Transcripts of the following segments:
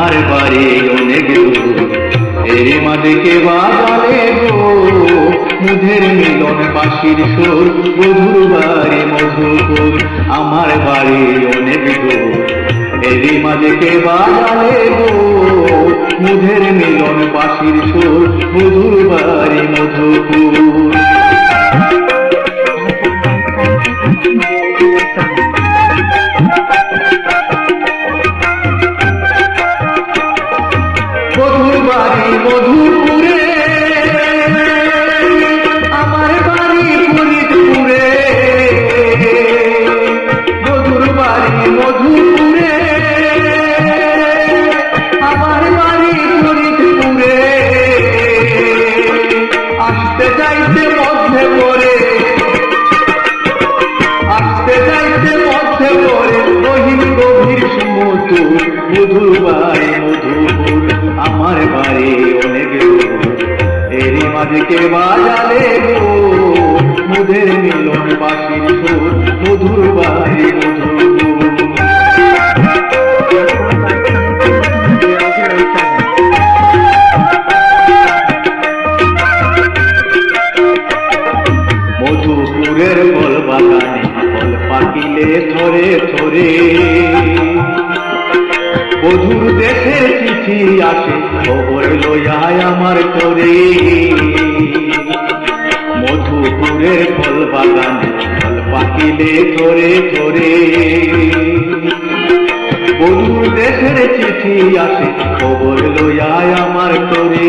আমার বাড়ি অনেক দূর মা দেখে বাজালে গো, মুধের মিলন বাঁশির সুর বধুর বাড়ি মধুপুর আমার বাড়ি অনেক দূর মা দেখে বাজালে গো, মুধের মিলন বাঁশির সুর বধুর বাড়ি মধুপুর মধুর বাড়ি মধুপুর, আমার বাড়ি অনেক এরই মাঝকে বাজালে গো? মিলন বাসির সুর মধুর বাড়ি মধুপুর। মধুপুরের ফল বাগানে ফল পাকিলে থরে থরে। মধুর দেশের চিঠি আসে, খবর লইয়ায় আমার করে মধুপুরের ফল বাগানে, ফল পাকিলে ধরে ধরে বন্ধুর দেশের চিঠি আসে, খবর লইয়ায় আমার করে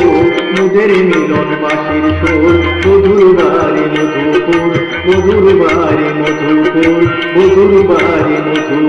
মুদের মিলন বাসির সুর মধুর বাড়ি মধুপুর মধুর বাড়ি মধুপুর মধুর বাড়ি মধুপুর।